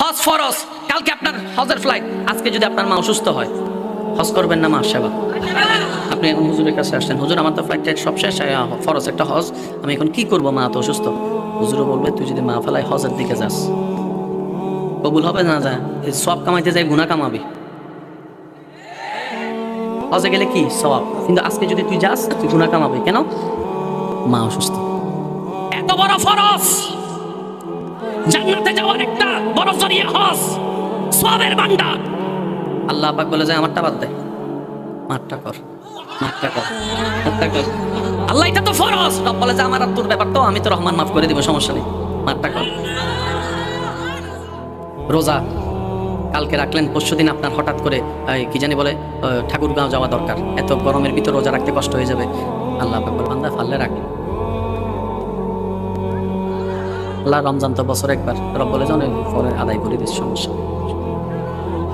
হজ ফরজ, কালকে আপনার হজের ফ্লাইট আজকে যদি আপনার মা অসুস্থ হয়, হজ করবেন না মা, সেবা। আপনি এখন হুজুরের কাছে আসছেন হুজুর, আমার তো ফ্লাইট সব শেষ ফরজ একটা হজ, আমি এখন কি করব মা তো অসুস্থ? হুজুরও বলবে, তুই যদি মা ফেলাই হজের দিকে যাস। কবুল হবে না যা সব কামাইতে যাই গুণা কামাবি। হজে গেলে কি সব কিন্তু আজকে যদি তুই যাস, তুই গুণা কামাবি। কেন? মা অসুস্থ। এত বড় ফরজ! জান্নাতে যাওয়ার একটা বড় জরিয়া হজ সবের ভান্ডার। আল্লাহ পাক বলে যে আমারটা বাদ দে। মারটা কর মারটা কর মারটা কর। আল্লাহ এটা তো ফরজ। রব বলে যে আমার আর তোর ব্যাপার তো আমি তো রহমান মাফ করে দিব সমস্যা নেই। মারটা কর। রোজা কালকে রাখলেন পরশু দিন আপনার হঠাৎ করে কি জানি বলে ঠাকুরগাঁও যাওয়া দরকার। এত গরমের ভিতর রোজা রাখতে কষ্ট হয়ে যাবে। আল্লাহ বান্দা ফাললে রাখি। আল্লাহ রমজান তো বছর একবার রব বলে জানো পরে আদায় করে দিস সমস্যা।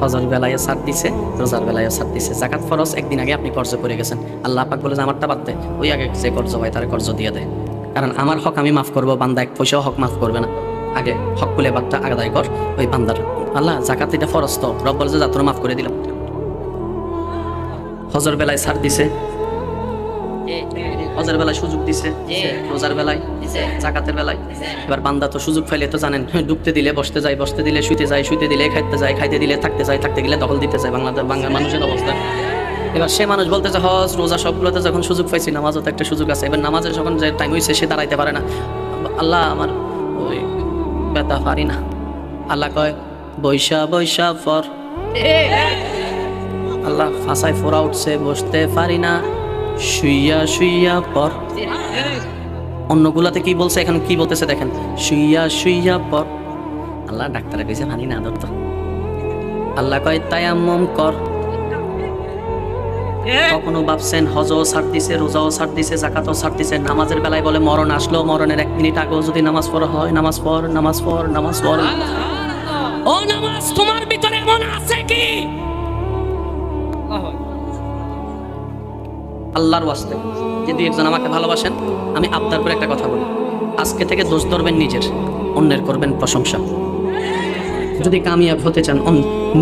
হজর বেলায় সার দিছে, রোজার বেলায় সার দিছে। জাকাত ফরজ, একদিন আগে আপনি কর্জ করে গেছেন। আল্লাহ পাক বলে যে আমারটা বাদ দে, ওই আগে যে কর্জ হয় তার কর্জ দিয়ে দেয় কারণ আমার হক আমি মাফ করব, বান্দা এক পয়সাও হক মাফ করবে না। আগে হক কুলে বাদটা আদায় কর, ওই বান্দার। আল্লাহ জাকাত এটা ফরজ তো বলে যে যা তোর মাফ করে দিলাম হজর বেলায় সার দিছে হজের বেলায় সুযোগ দিছে। রোজার বেলায় জাকাতের বেলায়। এবার বান্দা তো সুযোগ পাইলে তো জানেন ডুবতে দিলে বসতে যায় বসতে দিলে শুইতে যায় শুইতে দিলে খাইতে যায় খাইতে দিলে থাকতে যায় থাকতে গেলে দখল দিতে যায় বাংলাদেশ বাংলা মানুষের অবস্থা। এবার সে মানুষ বলতে যে হজ রোজা সবগুলোতে যখন সুযোগ পাইছি নামাজও তো একটা সুযোগ আছে। এবার নামাজের যখন যে টাইম হয়েছে সে দাঁড়াইতে পারে না। আল্লাহ আমার ওই ব্যথা পারি না। আল্লাহ কয় বৈশা বৈশা ফর। আল্লাহ ফাঁসায় ফোরা উঠছে বসতে পারি না। শুইয়া শুইয়া পর। অন্যগুলাতে কি বলছে? এখন কি বলতেছে দেখেন। শুইয়া শুইয়া পর। আল্লাহ ডাক্তারে কইছে মানি না ধরতো আল্লাহ কয় তায়াম্মম কর। কখনো ভাবছেন হজও ছাড় দিছে রোজাও ছাড় দিছে জাকাতও ছাড় দিছে। নামাজের বেলায় বলে মরণ আসলো মরণের এক মিনিট আগেও যদি নামাজ পড়া হয় নামাজ পড় নামাজ পড় নামাজ পড়। ও নামাজ তোমার ভিতরে এমন আছে কি? আল্লাহর ওয়াস্তে। যদি একজন আমাকে ভালোবাসেন, আমি আপনার করে একটা কথা বলি। আজকে থেকে দোষ ধরবেন নিজের, অন্যের করবেন প্রশংসা। যদি কামিয়াব হতে চান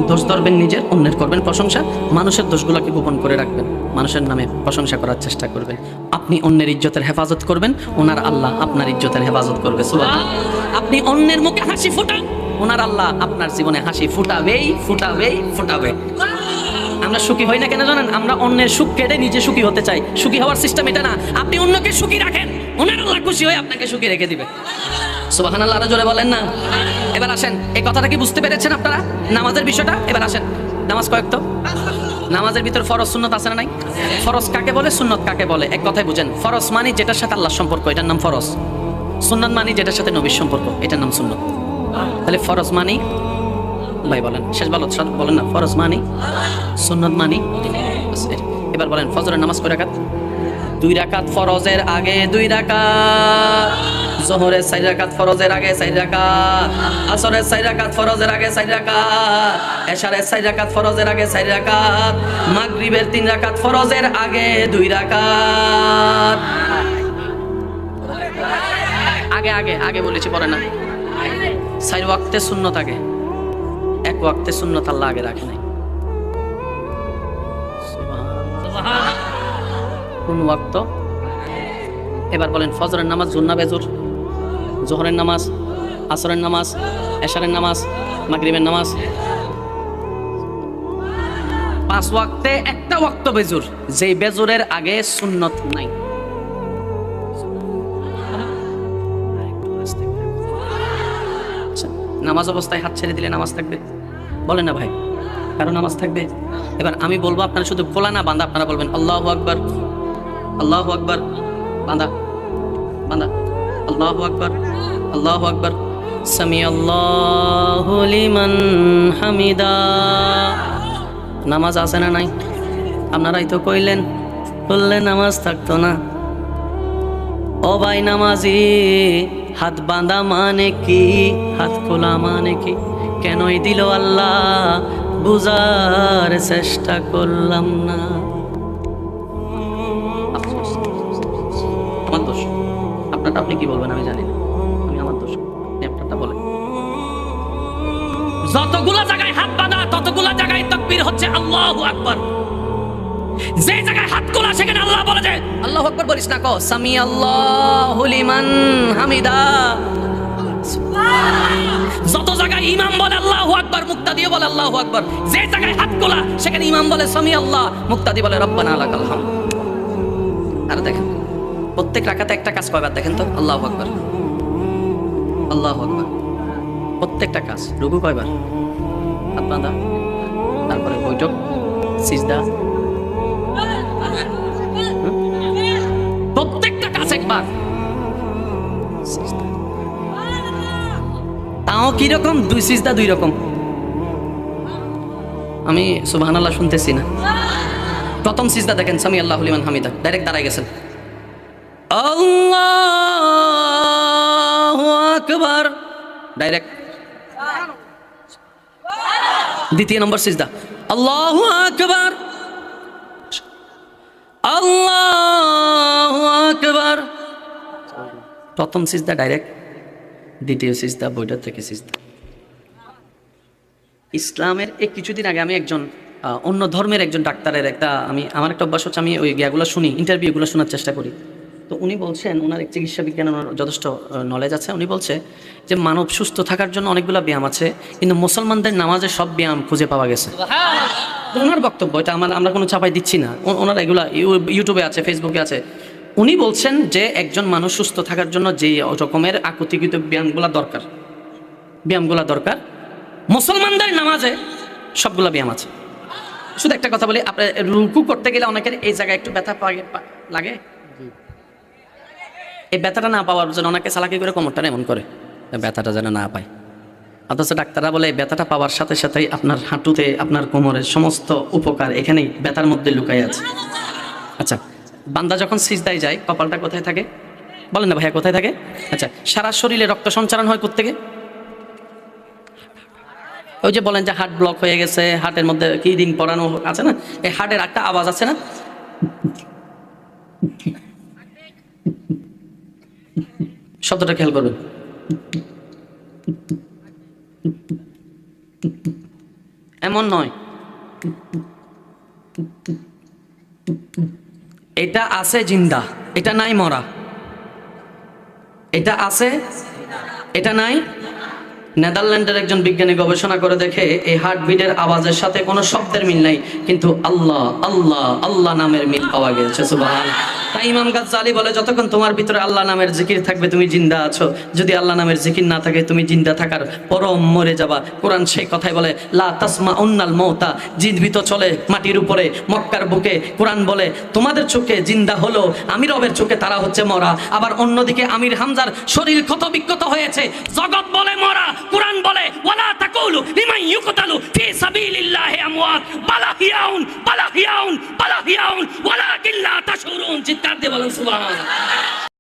দোষ ধরবেন নিজের, অন্যের করবেন প্রশংসা। মানুষের দোষগুলোকে গোপন করে রাখবেন। মানুষের নামে প্রশংসা করার চেষ্টা করবেন। আপনি অন্যের ইজ্জতের হেফাজত করবেন, ওনার আল্লাহ আপনার ইজ্জতের হেফাজত করবে। আপনি অন্যের মুখে হাসি ফুটান, ওনার আল্লাহ আপনার জীবনে হাসি ফুটাবেই ফুটাবেই, ফুটাবে। আমরা সুখী হই না কেন জানেন? আমরা অন্যের সুখ কেটে নিজে সুখী হতে চাই। সুখী হওয়ার সিস্টেম এটা না। আপনি অন্যকে সুখী রাখেন। ওনার আল্লাহ খুশি হয়ে আপনাকে সুখী রেখে দিবে। সুবাহান আল্লাহ জোরে বলেন না। এবার আসেন। এই কথাটা কি বুঝতে পেরেছেন আপনারা? নামাজের বিষয়টা? এবার আসেন। নামাজ কয়েক তো? নামাজের ভিতর ফরজ সুন্নত আছে না নাই? ফরজ কাকে বলে? সুন্নত কাকে বলে? এক কথায় বুঝেন। ফরজ মানে যেটার সাথে আল্লাহ সম্পর্ক, এটার নাম ফরজ। সুন্নত মানে যেটার সাথে নবীর সম্পর্ক, এটার নাম সুন্নত। তাহলে ফরজ মানি ভাই বলেন, শেষ ভালো বলেন না, ফরজ মানি, সুন্নত মানি। এবার বলেন, ফজরের নামাজ কয় রাকাত? দুই রাকাত ফরজের আগে দুই রাকাত, জোহরের চার রাকাত ফরজের আগে চার রাকাত, আসরের চার রাকাত ফরজের আগে চার রাকাত, এশারের চার রাকাত ফরজের আগে চার রাকাত, মাগরিবের তিন রাকাত ফরজের আগে দুই রাকাত। আগে আগে আগে বলেছি, পরে না। চার ওয়াক্তে শূন্যত আগে। এক ওয়াক্তে শূন্যত আল্লাহ আগে রাখে নাই। কোন ওয়াক্ত? এবার বলেন, ফজরের নামাজ, জুন্না, বেজুর, জোহরের নামাজ, আসরের নামাজ, এশারের নামাজ, মাগরিবের নামাজ। পাঁচ ওয়াক্তে একটা ওয়াক্ত বেজুর, যেই বেজুরের আগে সুন্নত নাই। নামাজ অবস্থায় হাত ছেড়ে দিলে নামাজ থাকবে? বলেন না ভাই। কারও নামাজ থাকবে? এবার আমি বলব আপনারা শুধু খোলা না, বান্দা, আপনারা বলবেন, আল্লাহ আকবর আল্লাহ আকবর, বান্দা বান্দা, আল্লাহ আকবর আল্লাহ আকবর সামি আল্লাহ হামিদা। নামাজ আছে না নাই? আপনারাই তো কইলেন, বললে নামাজ থাকতো না। ও ভাই নামাজি, হাত বাঁধা মানে কি? হাত খোলা মানে কি? কেনই দিল আল্লাহ বুঝার চেষ্টা করলাম না। আমার দোষ। আপনারটা আপনি কি বলবেন? আমি জানি আমি আমার দোষ। আপনি আপনারটা বলেন। যতগুলা জায়গায় হাত বাঁধা, ততগুলা জায়গায় তকবীর হচ্ছে আল্লাহু আকবার। যে জায়গায় হাত খোলা, সেখানে আল্লাহ বলে যে, আল্লাহু আকবার বলিস না কো সামি আল্লাহু লিমান হামিদা। যত জায়গায় ইমাম বলে আল্লাহু আকবার, মুক্তাদিও বলে আল্লাহু আকবার। যে জায়গায় হাত খোলা, সেখানে ইমাম বলে সামি আল্লাহ মুক্তাদি বলে রব্বানা লাকাল হামদ। আর দেখেন, প্রত্যেক রাখাতে একটা কাজ কয়বার দেখেন তো? আল্লাহু আকবার। আল্লাহু আকবার। প্রত্যেকটা কাজ, রুকু কয়বার? হাত বাঁধা, তারপরে বৈঠক, সিজদা তাও কীরকম দুই সিজদা, দুই রকম। আমি সুবহান আল্লাহ শুনতেছি না। প্রথম সিজদা দেখেন, সামি আল্লাহ লিমান হামিদা। ডাইরেক্ট দাঁড়ায় গেছেন। আকবার। ডাইরেক্ট দ্বিতীয় নম্বর সিজদা। আল্লাহু আকবার। আল্লাহু আকবার। প্রথম সিজদা ডাইরেক্ট দ্বিতীয় সিজদা বইটার থেকে সিজদা ইসলামের এই কিছুদিন আগে আমি একজন অন্য ধর্মের একজন ডাক্তারের একটা আমি আমার একটা অভ্যাস হচ্ছে আমি ওই জ্ঞাগুলো শুনি ইন্টারভিউগুলো শোনার চেষ্টা করি। তো উনি বলছেন ওনার এক চিকিৎসা বিজ্ঞানে ওনার যথেষ্ট নলেজ আছে। উনি বলছে যে মানব সুস্থ থাকার জন্য অনেকগুলো ব্যায়াম আছে কিন্তু মুসলমানদের নামাজে সব ব্যায়াম খুঁজে পাওয়া গেছে। ওনার বক্তব্য এটা আমার আমরা কোনো চাপাই দিচ্ছি না। ওনার এগুলা ইউ- ইউটিউবে আছে ফেসবুকে আছে। উনি বলছেন যে একজন মানুষ সুস্থ থাকার জন্য যে রকমের আকুতিকৃত ব্যায়ামগুলো দরকার ব্যায়ামগুলো দরকার মুসলমানদের নামাজে সবগুলো ব্যায়াম আছে। শুধু একটা কথা বলি আপনার রুকু করতে গেলে অনেকের এই জায়গায় একটু ব্যথা লাগে। এই ব্যথাটা না পাওয়ার জন্য অনেকে চালাকি করে কোমরটা এমন করে ব্যথাটা যেন না পায়। অথচ ডাক্তাররা বলে ব্যথাটা পাওয়ার সাথে সাথেই আপনার হাঁটুতে আপনার কোমরের সমস্ত উপকার এখানেই ব্যথার মধ্যে লুকাই আছে। আচ্ছা বান্দা যখন সিজদায় যায়, কপালটা কোথায় থাকে? বলেন না ভাইয়া, কোথায় থাকে? আচ্ছা সারা শরীরে রক্ত সঞ্চালন হয় কোথেকে ওই যে বলেন যে হার্ট ব্লক হয়ে গেছে, হার্টের মধ্যে কি রিং পরানো আছে না? এই হার্টের একটা আওয়াজ আছে না? শব্দটা খেয়াল করবেন। এমন নয়। এটা আছে জিন্দা, এটা নাই মরা। এটা আছে, এটা নাই। নেদারল্যান্ডের একজন বিজ্ঞানী গবেষণা করে দেখে এই হার্টবিটের আওয়াজের সাথে কোনো শব্দের মিল নাই, কিন্তু আল্লাহ আল্লাহ আল্লাহ নামের মিল পাওয়া গেছে সুবহান তাই ইমাম গাজ্জালি বলে, যতক্ষণ তোমার ভিতরে আল্লাহ নামের জিকির থাকবে, তুমি জিন্দা আছো। যদি আল্লাহ নামের জিকির না থাকে, তুমি জিন্দা থাকার পরম মরে যাবা। কোরআন সেই কথাই বলে, লা তাসমা উন্নাল মৌতা জীবিত চলে মাটির উপরে, মক্কার বুকে। কোরআন বলে, তোমাদের চোখে জিন্দা হলো, আমি রবের চোখে, তারা হচ্ছে মরা। আবার অন্যদিকে আমির হামজার শরীর ক্ষত বিক্ষত হয়েছে। জগৎ বলে মরা, কোরআন বলে, ওয়ালা তাকুলু লিমান ইউকতালু ফি সাবিলিল্লাহি আমওয়াত বালা হিয়াউন বালা হিয়াউন বালা হিয়াউন ওয়ালাকিন লা তাশউরুন চিৎকার দিয়ে বলেন সুবহানাল্লাহ।